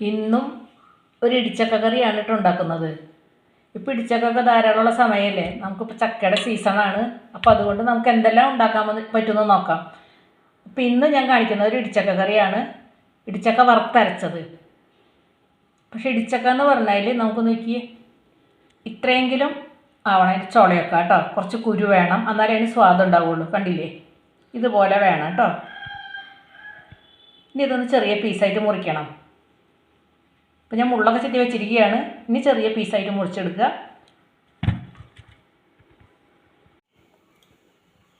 ഇന്നും ഒരു ഇടിച്ചക്ക കറിയാണ് കേട്ടോ ഉണ്ടാക്കുന്നത്. ഇപ്പോൾ ഇടിച്ചക്കൊക്കെ ധാരാളമുള്ള സമയമല്ലേ നമുക്കിപ്പോൾ ചക്കയുടെ സീസണാണ് അപ്പോൾ അതുകൊണ്ട് നമുക്ക് എന്തെല്ലാം ഉണ്ടാക്കാൻ പറ്റുമെന്ന് നോക്കാം. അപ്പോൾ ഇന്ന് ഞാൻ കാണിക്കുന്ന ഒരു ഇടിച്ചക്ക കറിയാണ് ഇടിച്ചക്ക വറുത്തരച്ചത്. പക്ഷേ ഇടിച്ചക്ക എന്ന് പറഞ്ഞാൽ നമുക്ക് നോക്കി ഇത്രയെങ്കിലും ആവണം. അതിന്റെ ചുളയൊക്കെ കേട്ടോ. കുറച്ച് കുരു വേണം. എന്നാലേ അതിന് സ്വാദം കണ്ടില്ലേ? ഇതുപോലെ വേണം കേട്ടോ. ഇനി ഇതൊന്ന് ചെറിയ പീസായിട്ട് മുറിക്കണം. ഇപ്പം ഞാൻ മുള്ളൊക്കെ ചെത്തി വെച്ചിരിക്കുകയാണ്. ഇനി ചെറിയ പീസായിട്ട് മുറിച്ചെടുക്കുക.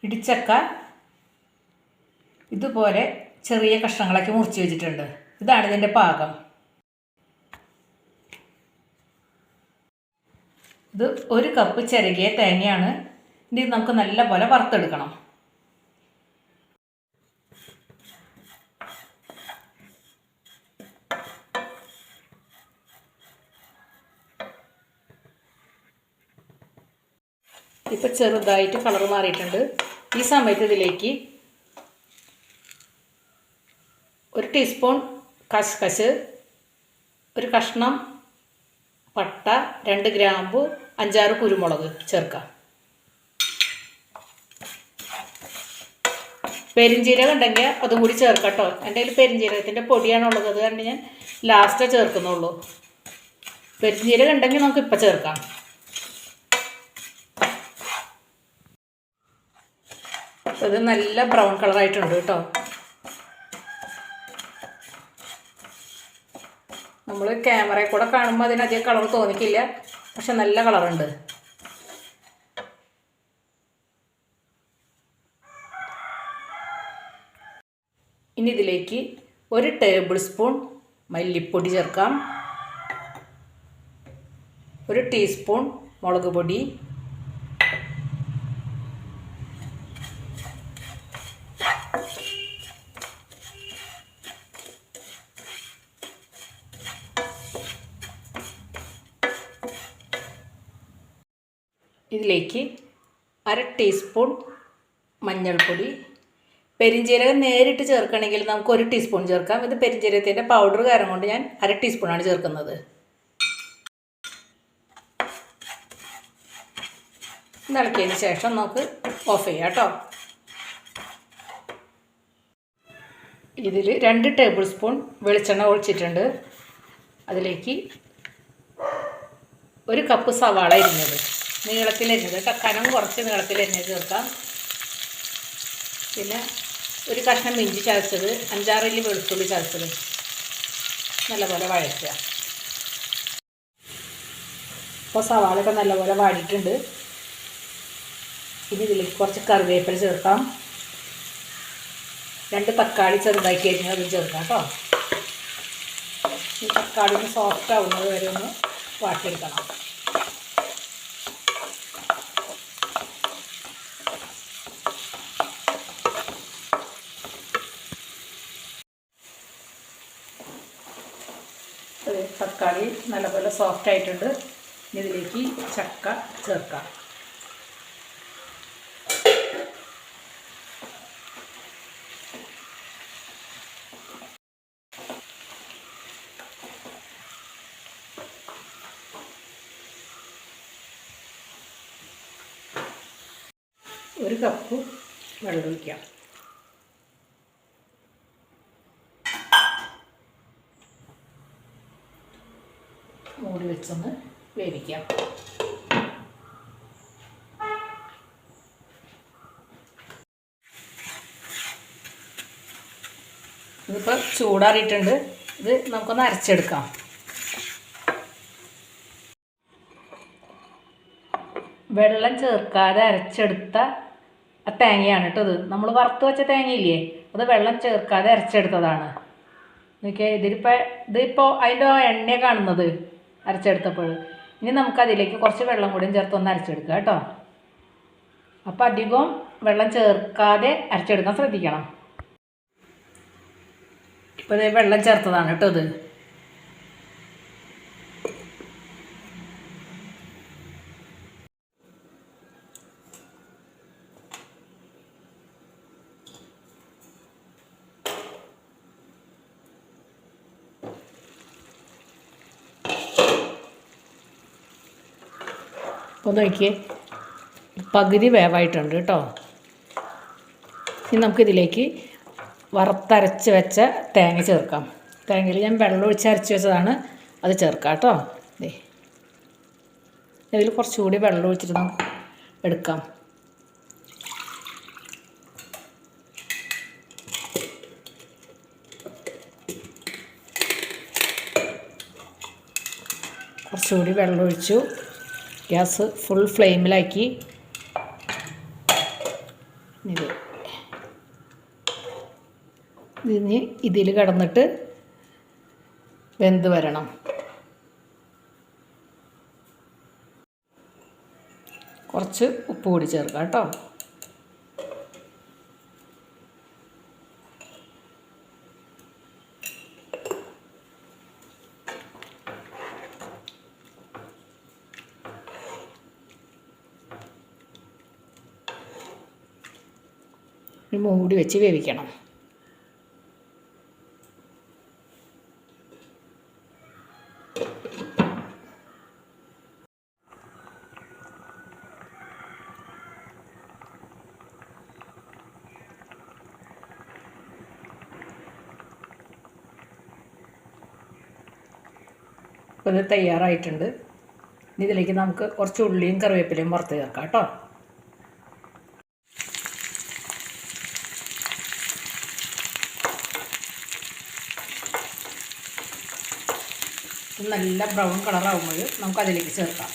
ഇടിച്ചക്ക ഇതുപോലെ ചെറിയ കഷ്ണങ്ങളൊക്കെ മുറിച്ച് വെച്ചിട്ടുണ്ട്. ഇതാണ് ഇതിന്റെ പാകം. ഇത് ഒരു കപ്പ് ചിരകിയ തേങ്ങയാണ്. ഇനി നമുക്ക് നല്ല പോലെ വറുത്തെടുക്കണം. ഇപ്പം ചെറുതായിട്ട് കളർ മാറിയിട്ടുണ്ട്. ഈ സമയത്ത് ഇതിലേക്ക് ഒരു ടീസ്പൂൺ കശ്കശ് ഒരു കഷ്ണം പട്ട രണ്ട് ഗ്രാമ്പു അഞ്ചാറ് കുരുമുളക് ചേർക്കാം. പെരിഞ്ജീരകം ഉണ്ടെങ്കിൽ അതും കൂടി ചേർക്കട്ടോ എന്റെ കയ്യിൽ പെരിഞ്ജീരകത്തിന്റെ പൊടിയാണുള്ളത് അത് കാരണം ഞാൻ ലാസ്റ്റേ ചേർക്കുന്നുള്ളൂ. പെരിഞ്ജീരകം ഉണ്ടെങ്കിൽ നമുക്ക് ഇപ്പം ചേർക്കാം. ഇത് നല്ല ബ്രൗൺ കളറായിട്ടുണ്ട് കേട്ടോ. നമ്മൾ ക്യാമറയിൽ കൂടെ കാണുമ്പോൾ അതിനധികം കളർ തോന്നിക്കില്ല. പക്ഷെ നല്ല കളറുണ്ട്. ഇനി ഇതിലേക്ക് ഒരു ടേബിൾ സ്പൂൺ മല്ലിപ്പൊടി ചേർക്കാം. ഒരു ടീസ്പൂൺ മുളക് പൊടി. ഇതിലേക്ക് അര ടീസ്പൂൺ മഞ്ഞൾപ്പൊടി പെരിഞ്ജീരകം നേരിട്ട് ചേർക്കണമെങ്കിൽ നമുക്ക് ഒരു ടീസ്പൂൺ ചേർക്കാം. ഇത് പെരിഞ്ജീരകത്തിന്റെ പൗഡർ കാരണം കൊണ്ട് ഞാൻ അര ടീസ്പൂണാണ് ചേർക്കുന്നത്. ഇളക്കിയതിന് ശേഷം നമുക്ക് ഓഫ് ചെയ്യാം കേട്ടോ. ഇതിൽ രണ്ട് ടേബിൾ സ്പൂൺ വെളിച്ചെണ്ണ ഒഴിച്ചിട്ടുണ്ട്. അതിലേക്ക് ഒരു കപ്പ് സവാള അരിഞ്ഞത്. നീളത്തിലരിഞ്ഞത് കേട്ടോ കനം കുറച്ച് നീളത്തിൽ എണ്ണ ചേർക്കാം പിന്നെ ഒരു കഷ്ണം ഇഞ്ചി ചതച്ചത് അഞ്ചാറിൽ വെളുത്തുള്ളി ചതച്ചത്. നല്ലപോലെ വഴറ്റുക. അപ്പോൾ സവാളയൊക്കെ നല്ലപോലെ വാടിയിട്ടുണ്ട്. ഇനി ഇതിലേക്ക് കുറച്ച് കറിവേപ്പില ചേർക്കാം. രണ്ട് തക്കാളി ചെറുതാക്കി കഴിഞ്ഞാൽ അതും ചേർക്കാം കേട്ടോ. ഈ തക്കാളി ഒന്ന് സോഫ്റ്റ് ആവുന്നത് വരെ ഒന്ന് വാട്ടിയെടുക്കണം അത് തക്കാളി നല്ലപോലെ സോഫ്റ്റ് ആയിട്ടുണ്ട്. ഇനി ഇതിലേക്ക് ചക്ക ചേർക്കാം. ഒരു കപ്പ് വെള്ളം ഒഴിക്കാം. മൂടി ഒന്ന് വേവിക്കാം. ഇതിപ്പോൾ ചൂടാറിയിട്ടുണ്ട്. ഇത് നമുക്കൊന്ന് അരച്ചെടുക്കാം. വെള്ളം ചേർക്കാതെ അരച്ചെടുത്ത ആ തേങ്ങയാണ് കേട്ടോ ഇത്. നമ്മൾ വറുത്ത് വെച്ച തേങ്ങയില്ലേ? അത് വെള്ളം ചേർക്കാതെ അരച്ചെടുത്തതാണ്. നോക്കിയാൽ ഇതിലിപ്പോൾ ഇതിപ്പോൾ അതിന്റെ എണ്ണ കാണുന്നത്. അരച്ചെടുത്തപ്പോൾ. ഇനി നമുക്ക് അതിലേക്ക് കുറച്ച് വെള്ളം കൂടിയും ചേർത്ത് ഒന്ന് അരച്ചെടുക്കുക കേട്ടോ. അപ്പോൾ അധികം വെള്ളം ചേർക്കാതെ അരച്ചെടുക്കാൻ ശ്രദ്ധിക്കണം. ഇപ്പോൾ വെള്ളം ചേർത്തതാണ് കേട്ടോ ഇത്. ഒന്ന് നോക്കിയേ. പകുതി വേവായിട്ടുണ്ട് കേട്ടോ. ഇനി നമുക്കിതിലേക്ക് വറുത്തരച്ച് വെച്ച തേങ്ങ ചേർക്കാം. തേങ്ങയിൽ ഞാൻ വെള്ളം ഒഴിച്ച് അരച്ച് വെച്ചതാണ്. അത് ചേർക്കാം കേട്ടോ. ദേ. ഇതിൽ കുറച്ചുകൂടി വെള്ളം ഒഴിച്ചിട്ട് നമുക്ക് എടുക്കാം. കുറച്ചുകൂടി വെള്ളം ഒഴിച്ചു. ഗ്യാസ് ഫുൾ ഫ്ലെയിമിലാക്കി. ഇതിന് ഇതിൽ കടന്നിട്ട് വെന്ത് വരണം. കുറച്ച് ഉപ്പ് കൂടി ചേർക്കാം കേട്ടോ. മൂടി വെച്ച് വേവിക്കണം. അപ്പോൾ ഇത് തയ്യാറായിട്ടുണ്ട് ഇതിലേക്ക് നമുക്ക് കുറച്ച് ഉള്ളിയും കറിവേപ്പിലയും വറുത്ത് ചേർക്കാം കേട്ടോ. നല്ല ബ്രൗൺ കളറാകുമ്പോൾ നമുക്ക് അതിലേക്ക് ചേർക്കാം.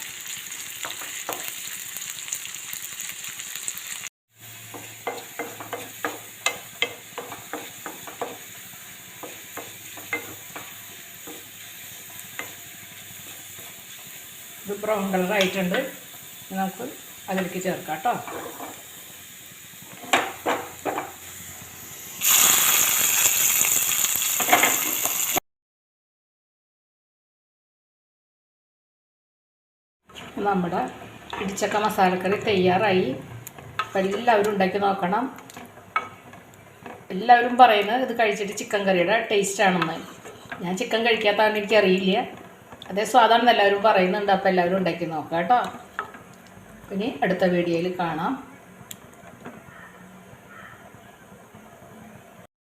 ഇത് ബ്രൗൺ കളറായിട്ടുണ്ട്. നമുക്ക് അതിലേക്ക് ചേർക്കാം കേട്ടോ. നമ്മുടെ ഇടിച്ചക്ക മസാലക്കറി തയ്യാറായി. അപ്പം എല്ലാവരും ഉണ്ടാക്കി നോക്കണം. എല്ലാവരും പറയുന്നത് ഇത് കഴിച്ചിട്ട് ചിക്കൻ കറിയുടെ ടേസ്റ്റ് ആണെന്ന്. ഞാൻ ചിക്കൻ കഴിക്കാത്തതാണ് എനിക്കറിയില്ല. അതേ സ്വാദാണെന്ന് എല്ലാവരും പറയുന്നുണ്ട്. അപ്പോൾ എല്ലാവരും ഉണ്ടാക്കി നോക്കാം കേട്ടോ. ഇനി അടുത്ത വീഡിയോയിൽ കാണാം.